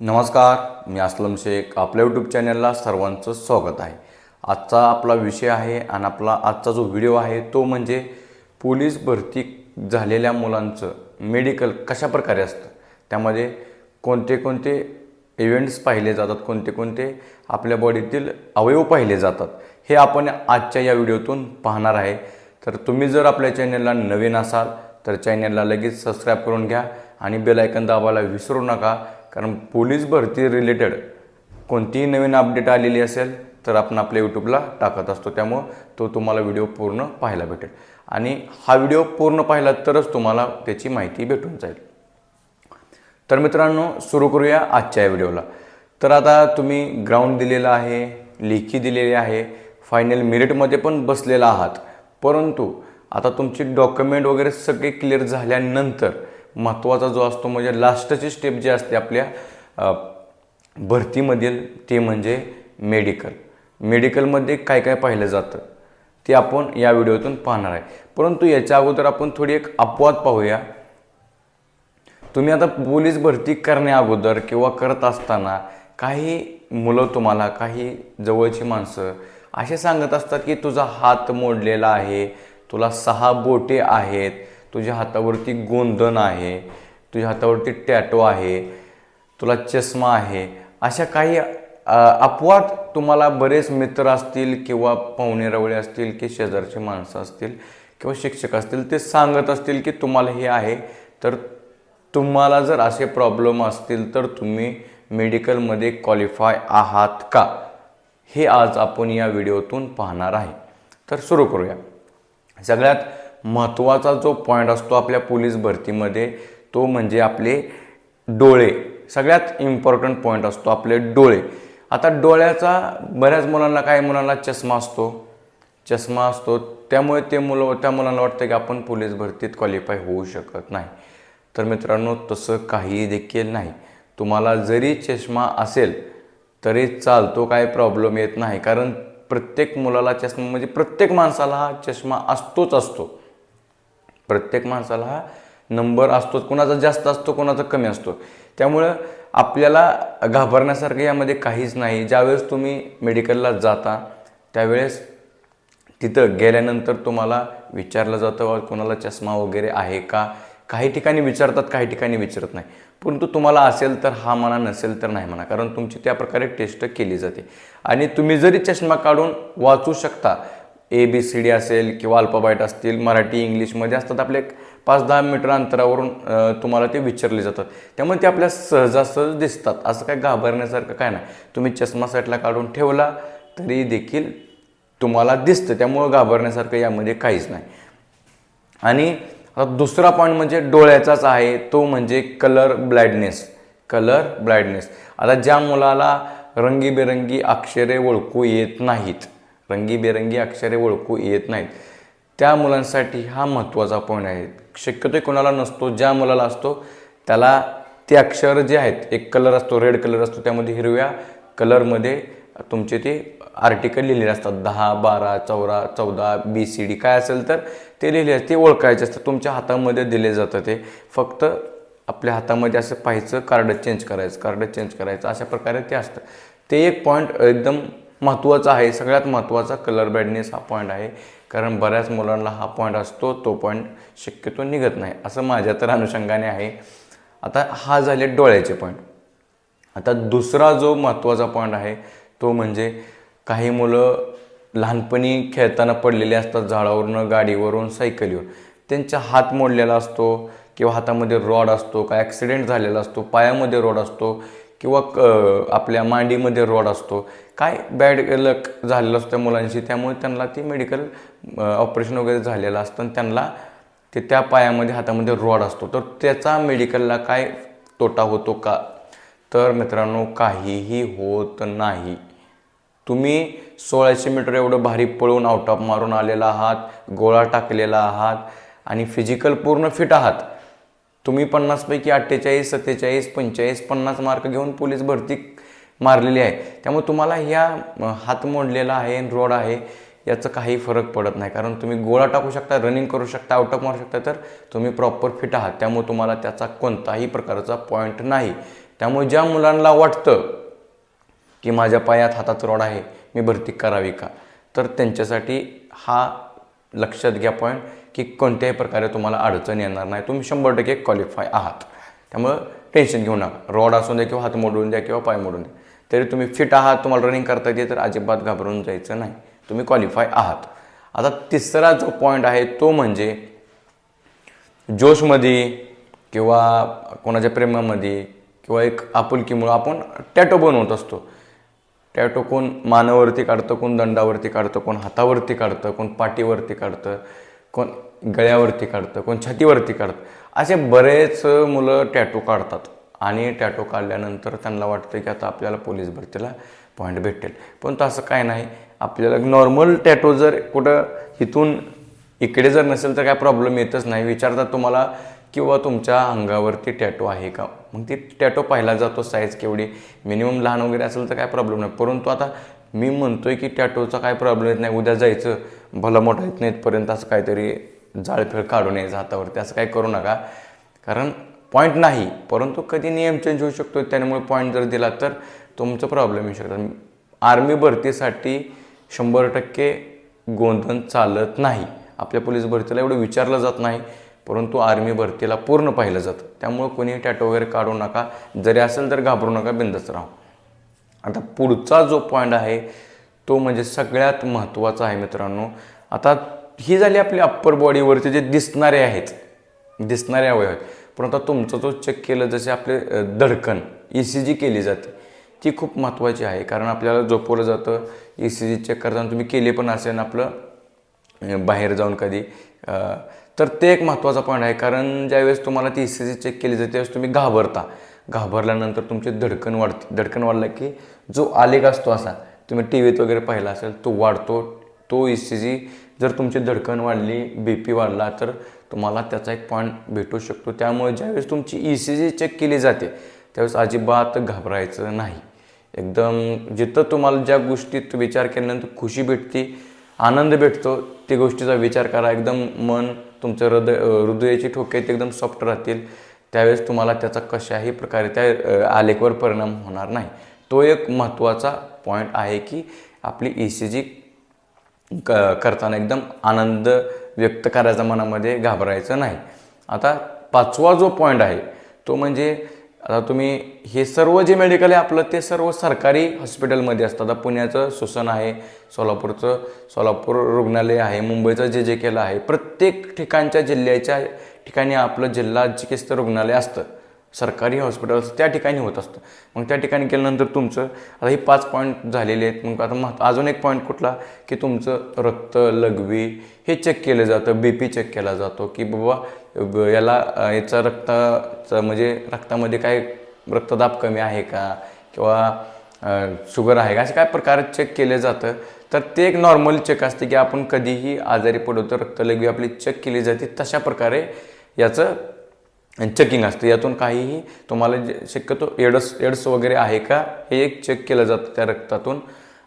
नमस्कार मी असलम शेख. आपल्या यूट्यूब चॅनलला सर्वांचं स्वागत आहे. आजचा आपला विषय आहे आणि आपला आजचा जो व्हिडिओ आहे तो म्हणजे पोलीस भरती झालेल्या मुलांचं मेडिकल कशा प्रकारे असतं? त्यामध्ये कोणते कोणते इव्हेंट्स पाहिले जातात कोणते कोणते आपल्या बॉडीतील अवयव पाहिले जातात हे आपण आजच्या या व्हिडिओतून पाहणार आहे. तर तुम्ही जर आपल्या चॅनलला नवीन असाल तर चॅनलला लगेच सबस्क्राईब करून घ्या आणि बेल आयकन दाबायला विसरू नका. कारण पोलीस भरती रिलेटेड कोणतीही नवीन अपडेट आलेली असेल तर आपण आपल्या यूट्यूबला टाकत असतो. त्यामुळं तो तुम्हाला व्हिडिओ पूर्ण पाहायला भेटेल. आणि हा व्हिडिओ पूर्ण पाहिला तरच तुम्हाला त्याची माहिती भेटून जाईल. तर मित्रांनो सुरू करूया आजच्या या व्हिडिओला तर आता तुम्ही ग्राउंड दिलेला आहे लेखी दिलेली आहे फायनल मेरिटमध्ये पण बसलेला आहात. परंतु आता तुमची डॉक्युमेंट वगैरे सगळे क्लिअर झाल्यानंतर महत्त्वाचा जो असतो म्हणजे लास्टची स्टेप जी असते आपल्या भरतीमधील ते म्हणजे मेडिकल मेडिकलमध्ये काय काय पाहिलं जातं ते आपण या व्हिडिओतून पाहणार आहे. परंतु याच्या अगोदर आपण थोडी एक अपवाद पाहूया. तुम्ही आता पोलीस भरती करण्या अगोदर किंवा करत असताना काही मुलं तुम्हाला काही जवळची माणसं असे सांगत असतात की तुझा हात मोडलेला आहे तुला सहा बोटे आहेत तुझ्या हातावरती गोंधन आहे तुझ्या हातावरती टॅटो आहे तुला चष्मा आहे अशा काही अपवाद तुम्हाला बरेच मित्र असतील किंवा पाहुणे रवळे असतील की शेजारची माणसं असतील किंवा शिक्षक असतील ते सांगत असतील की तुम्हाला हे आहे. तर तुम्हाला जर असे प्रॉब्लेम असतील तर तुम्ही मेडिकलमध्ये क्वालिफाय आहात का? हे आज आपण या व्हिडिओतून पाहणार आहे. तर सुरू करूया. सगळ्यात महत्त्वाचा जो पॉईंट असतो आपल्या पोलीस भरतीमध्ये तो म्हणजे आपले डोळे. सगळ्यात इम्पॉर्टंट पॉईंट असतो आपले डोळे. आता डोळ्याचा बऱ्याच मुलांना काही मुलांना चष्मा असतो. चष्मा असतो. त्यामुळे ते मुलं त्या मुलांना वाटतं की आपण पोलीस भरतीत क्वालिफाय होऊ शकत नाही. तर मित्रांनो तसं काही देखील नाही. तुम्हाला जरी चष्मा असेल तरी चालतो काय प्रॉब्लेम येत नाही. कारण प्रत्येक मुलाला चष्मा म्हणजे प्रत्येक माणसाला हा चष्मा असतोच असतो. प्रत्येक माणसाला हा नंबर असतोच. कोणाचा जास्त असतो कोणाचा कमी असतो. त्यामुळं आपल्याला घाबरण्यासारखं यामध्ये काहीच नाही. ज्यावेळेस तुम्ही मेडिकलला जाता त्यावेळेस तिथं गेल्यानंतर तुम्हाला विचारलं जातं कोणाला चष्मा वगैरे आहे का? काही ठिकाणी विचारतात काही ठिकाणी विचारत नाही. परंतु तुम्हाला असेल तर हा म्हणा नसेल तर नाही म्हणा कारण तुमची त्या प्रकारे टेस्ट केली जाते. आणि तुम्ही जरी चष्मा काढून वाचू शकता ए बी सी डी असेल किंवा अल्फाबाईट असतील मराठी इंग्लिशमध्ये असतात आपले एक पाच दहा मीटर अंतरावरून तुम्हाला ते विचारले जातात. त्यामुळे ते आपल्या सहजासहज दिसतात. असं काय घाबरण्यासारखं काय नाही. तुम्ही चष्मा सेटला काढून ठेवला तरी देखील तुम्हाला दिसतं. त्यामुळं घाबरण्यासारखं यामध्ये काहीच नाही. आणि आता दुसरा पॉईंट म्हणजे डोळ्याचाच आहे. तो म्हणजे कलर ब्लाइडनेस कलर ब्लाइडनेस आता ज्या मुलाला रंगीबेरंगी अक्षरे ओळखू येत नाहीत रंगीबेरंगी अक्षरे ओळखू येत नाहीत. त्या मुलांसाठी हा महत्त्वाचा पॉईंट आहे. शक्यतो कोणाला नसतो ज्या मुलाला असतो त्याला ते अक्षर जे आहेत एक कलर असतो रेड कलर असतो त्यामध्ये हिरव्या कलरमध्ये तुमचे ते आर्टिकल लिहिलेले असतात. दहा बारा चौरा चौदा बी सी डी काय असेल तर ते लिहिले असते ते ओळखायचे असतं तुमच्या हातामध्ये दिले जातं ते. फक्त आपल्या हातामध्ये असं पाहायचं कार्ड चेंज करायचं कार्ड चेंज करायचं अशा प्रकारे ते असतं. ते एक पॉईंट एकदम महत्त्वाचा आहे. सगळ्यात महत्त्वाचा कलर बॅडनेस हा पॉईंट आहे. कारण बऱ्याच मुलांना हा पॉईंट असतो तो पॉईंट शक्यतो निघत नाही. असं माझ्या तर अनुषंगाने आहे. आता हा झाले डोळ्याचे पॉईंट आता दुसरा जो महत्त्वाचा पॉईंट आहे तो म्हणजे काही मुलं लहानपणी खेळताना पडलेले असतात झाडावरून गाडीवरून सायकलीवर. त्यांचा हात मोडलेला असतो किंवा हातामध्ये रॉड असतो काय ॲक्सिडेंट झालेला असतो पायामध्ये रॉड असतो किंवा क आपल्या मांडीमध्ये रॉड असतो. काय बॅड लक झालेलं असतं त्या मुलांशी? त्यामुळे त्यांना ती मेडिकल ऑपरेशन वगैरे झालेलं असतं आणि त्यांना ते त्या पायामध्ये हातामध्ये रॉड असतो. तर त्याचा मेडिकलला काय तोटा होतो का? तर मित्रांनो काहीही होत नाही. तुम्ही सोळाशे मीटर एवढं भारी पळून आउट ऑफ मारून आलेला आहात गोळा टाकलेला आहात आणि फिजिकल पूर्ण फिट आहात. तुम्ही पन्नासपैकी अठ्ठेचाळीस सत्तेचाळीस पंचेचाळीस पन्नास मार्क घेऊन पोलीस भरती मारलेली आहे. त्यामुळे तुम्हाला ह्या हात मोडलेला आहे रोड आहे याचं काही फरक पडत नाही. कारण तुम्ही गोळा टाकू शकता रनिंग करू शकता आउट ऑफ मारू शकता तर तुम्ही प्रॉपर फिट आहात. त्यामुळे तुम्हाला त्याचा कोणताही प्रकारचा पॉईंट नाही. त्यामुळे ज्या मुलांना वाटतं की माझ्या पायात हातात रॉड आहे मी भरती करावी का? तर त्यांच्यासाठी हा लक्षात घ्या पॉईंट की कोणत्याही प्रकारे तुम्हाला अडचण येणार नाही. तुम्ही शंभर टक्के क्वालिफाय आहात. त्यामुळं टेन्शन घेऊ नका. रॉड असू द्या किंवा हात मोडून द्या किंवा पाय मोडून द्या. तरी तुम्ही फिट आहात तुम्हाला रनिंग करता येते तर अजिबात घाबरून जायचं नाही. तुम्ही क्वालिफाय आहात. आता तिसरा जो पॉईंट आहे तो म्हणजे जोशमध्ये किंवा कोणाच्या प्रेमामध्ये किंवा एक आपुलकीमुळं आपण टॅटो बनवत असतो. टॅटो कोण मानावरती काढतं कोण दंडावरती काढतं कोण हातावरती काढतं कोण पाठीवरती काढतं कोण गळ्यावरती काढतं कोण छातीवरती काढतं. असे बरेच मुलं टॅटो काढतात. आणि टॅटो काढल्यानंतर त्यांना वाटतं की आता आपल्याला पोलीस भरतीला पॉईंट भेटेल. पण तसं काय नाही. आपल्याला नॉर्मल टॅटो जर कुठं इथून इकडे जर नसेल तर काय प्रॉब्लेम येतच नाही. विचारतात तुम्हाला किंवा तुमच्या अंगावरती टॅटो आहे का? मग ती टॅटो पाहिला जातो साईज केवढी? मिनिमम लहान वगैरे असेल तर काय प्रॉब्लेम नाही. परंतु आता मी म्हणतो आहे की टॅटोचा काय प्रॉब्लेम येत नाही. उद्या जायचं. भलं मोठा येत नाही इथपर्यंत असं काहीतरी जाळफेळ काढून यायचं हातावरती. असं काही करू नका. कारण पॉईंट नाही परंतु कधी नियम चेंज होऊ शकतो त्यामुळे पॉईंट जर दिला तर तुमचं प्रॉब्लेम येऊ शकतात आर्मी भरतीसाठी शंभर टक्के गोंधळ चालत नाही. आपल्या पोलीस भरतीला एवढं विचारलं जात नाही परंतु आर्मी भरतीला पूर्ण पाहिलं जातं. त्यामुळे कोणी टॅटो वगैरे काढू नका. जरी असेल तर घाबरू नका बिंदच राहू. आता पुढचा जो पॉईंट आहे तो म्हणजे सगळ्यात महत्त्वाचा आहे मित्रांनो. आता ही झाली आपली अप्पर बॉडीवरती जे दिसणारे आहेत दिसणारे अवयव आहेत. पण आता तुमचं जो चेक केलं जसे आपले धडकन ई सी जी केली जाते ती खूप महत्त्वाची आहे. कारण आपल्याला झोपवलं जातं ई सी जी चेक करताना तुम्ही केले पण असेल आपलं बाहेर जाऊन कधी तर ते एक महत्त्वाचा पॉईंट आहे. कारण ज्यावेळेस तुम्हाला ती ई सी जी चेक केली जाते त्यावेळेस तुम्ही घाबरता. घाबरल्यानंतर तुमचे धडकन वाढते धडकन वाढलं की जो आलेख असतो असा तुम्ही टी व्हीत वगैरे पाहिला असेल तो वाढतो. तो ई सी जी जर तुमची धडकन वाढली बी पी वाढला तर तुम्हाला त्याचा एक पॉईंट भेटू शकतो. त्यामुळे ज्यावेळेस तुमची ई सी जी चेक केली जाते त्यावेळेस अजिबात घाबरायचं नाही. एकदम जिथं तुम्हाला ज्या गोष्टीत विचार केल्यानंतर खुशी भेटते आनंद भेटतो ते गोष्टीचा विचार करा. एकदम मन तुमचं हृदय हृदयाची ठोके ते एकदम सॉफ्ट राहतील. त्यावेळेस तुम्हाला त्याचा कशाही प्रकारे त्या आलेखवर परिणाम होणार नाही. तो एक महत्त्वाचा पॉईंट आहे की आपली ई सी जी क करताना एकदम आनंद व्यक्त करायचा मनामध्ये घाबरायचं नाही. आता पाचवा जो पॉईंट आहे तो म्हणजे आता तुम्ही हे सर्व जे मेडिकल आहे आपलं ते सर्व सरकारी हॉस्पिटलमध्ये असतं. आता पुण्याचं सुसन आहे सोलापूरचं सोलापूर रुग्णालय आहे मुंबईचं जे जे केलं आहे प्रत्येक ठिकाणच्या जिल्ह्याच्या ठिकाणी आपलं जिल्हा चिकित्सा रुग्णालय असतं. सरकारी हॉस्पिटल त्या ठिकाणी होत असतं. मग त्या ठिकाणी केल्यानंतर तुमचं आता हे पाच पॉईंट झालेले आहेत. मग आता मग अजून एक पॉईंट कुठला? की तुमचं रक्त लघवी हे चेक केलं जातं. बी पी चेक केला जातो की बाबा याला याचा रक्ताचं म्हणजे रक्तामध्ये काय रक्तदाब कमी आहे का? किंवा शुगर आहे का? असे काय प्रकार चेक केलं जातं. तर ते एक नॉर्मल चेक असते की आपण कधीही आजारी पडलो तर रक्तलघवी आपली चेक केली जाते. तशा प्रकारे याचं चेकिंग असतं. यातून काहीही तुम्हाला जे शक्यतो एड्स एड्स वगैरे आहे का हे एक चेक केलं जातं त्या रक्तातून.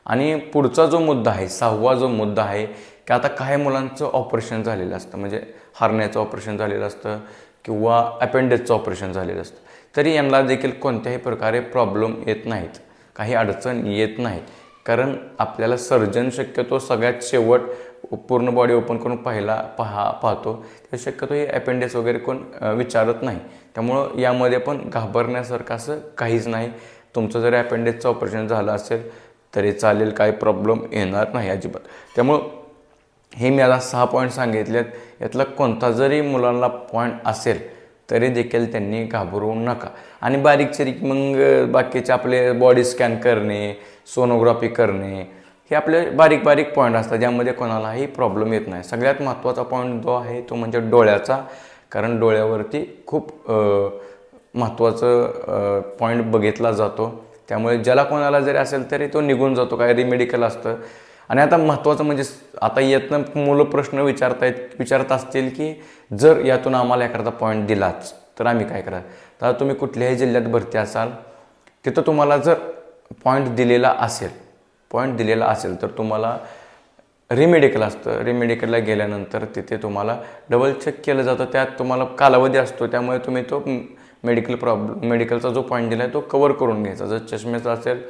आणि पुढचा जो मुद्दा आहे सहावा जो मुद्दा आहे की आता काही मुलांचं ऑपरेशन झालेलं असतं. म्हणजे हारण्याचं ऑपरेशन झालेलं असतं किंवा अपेंडिक्सचं ऑपरेशन झालेलं असतं. तरी यांना देखील कोणत्याही प्रकारे प्रॉब्लेम येत नाहीत. काही अडचण येत नाही कारण आपल्याला सर्जन शक्यतो सगळ्यात शेवट पूर्ण बॉडी ओपन करून पाहिला पहा पाहतो. तर शक्यतो हे अपेंडिक्स वगैरे कोण विचारत नाही. त्यामुळं यामध्ये पण घाबरण्यासारखं असं काहीच नाही. तुमचं जर अपेंडिक्सचं ऑपरेशन झालं असेल तरी चालेल काही प्रॉब्लेम येणार नाही अजिबात. त्यामुळं हे मी आता सहा पॉईंट सांगितलेत. यातला कोणता जरी मुलांना पॉईंट असेल तरी देखील त्यांनी घाबरू नका. आणि बारीक चिरीक मग बाकीचे आपले बॉडी स्कॅन करणे सोनोग्राफी करणे हे आपले बारीक बारीक पॉईंट असतात ज्यामध्ये कोणालाही प्रॉब्लेम येत नाही. सगळ्यात महत्त्वाचा पॉईंट जो आहे तो म्हणजे डोळ्याचा. कारण डोळ्यावरती खूप महत्त्वाचं पॉईंट बघितला जातो. त्यामुळे ज्याला कोणाला जरी असेल तरी तो निघून जातो काय रिमेडिकल असतं. आणि आता महत्त्वाचं म्हणजे आता येतनं मुलं प्रश्न विचारतायत विचारत असतील की जर यातून आम्हाला एखादा पॉईंट दिलाच तर आम्ही काय करा तर तुम्ही कुठल्याही जिल्ह्यात भरती असाल तिथं तुम्हाला जर पॉईंट दिलेला असेल पॉईंट दिलेला असेल तर तुम्हाला रिमेडिकल असतं. रिमेडिकलला गेल्यानंतर तिथे तुम्हाला डबल चेक केलं जातं. त्यात तुम्हाला कालावधी असतो. त्यामुळे तुम्ही तो मेडिकल प्रॉब्लेम मेडिकलचा जो पॉईंट दिला आहे तो कवर करून घ्यायचा. जर चष्मेचा असेल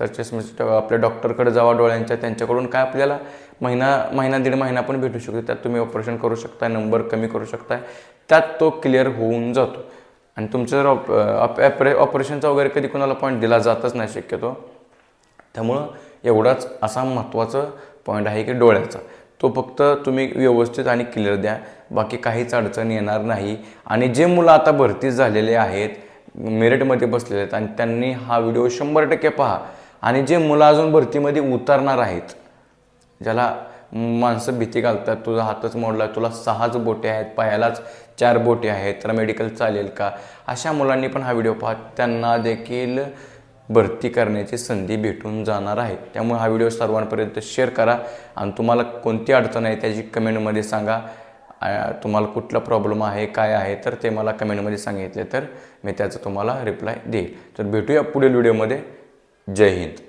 तर चष्मेचं आपल्या डॉक्टरकडे जावा डोळ्यांच्या त्यांच्याकडून काय आपल्याला महिना महिना दीड महिना पण भेटू शकतो. त्यात तुम्ही ऑपरेशन करू शकता नंबर कमी करू शकता त्यात तो क्लिअर होऊन जातो. आणि तुमचं जर ऑप ऑपरेशनचा वगैरे कधी कोणाला पॉईंट दिला जातच नाही शक्यतो. त्यामुळं एवढाच असा महत्त्वाचा पॉईंट आहे की डोळ्याचा. तो फक्त तुम्ही व्यवस्थित आणि क्लिअर द्या. बाकी काहीच अडचण येणार नाही. आणि जे मुलं आता भरती झालेले आहेत मेरिटमध्ये बसलेले आहेत आणि त्यांनी हा व्हिडिओ शंभर टक्के पहा. आणि जे मुलं अजून भरतीमध्ये उतरणार आहेत ज्याला माणसं भीती घालतात तुझा हातच मोडला तुला सहाच बोटे आहेत पायालाच चार बोटे आहेत तर मेडिकल चालेल का? अशा मुलांनी पण हा व्हिडिओ पाहा. त्यांना देखील भरती करण्याची संधी भेटून जाणार आहे. त्यामुळे हा व्हिडिओ सर्वांपर्यंत शेअर करा. आणि तुम्हाला कोणती अडचण आहे त्याची कमेंटमध्ये सांगा. तुम्हाला कुठला प्रॉब्लेम आहे काय आहे तर ते मला कमेंटमध्ये सांगितले तर मी त्याचं तुम्हाला रिप्लाय देईल. तर भेटूया पुढील व्हिडिओमध्ये. जय हिंद.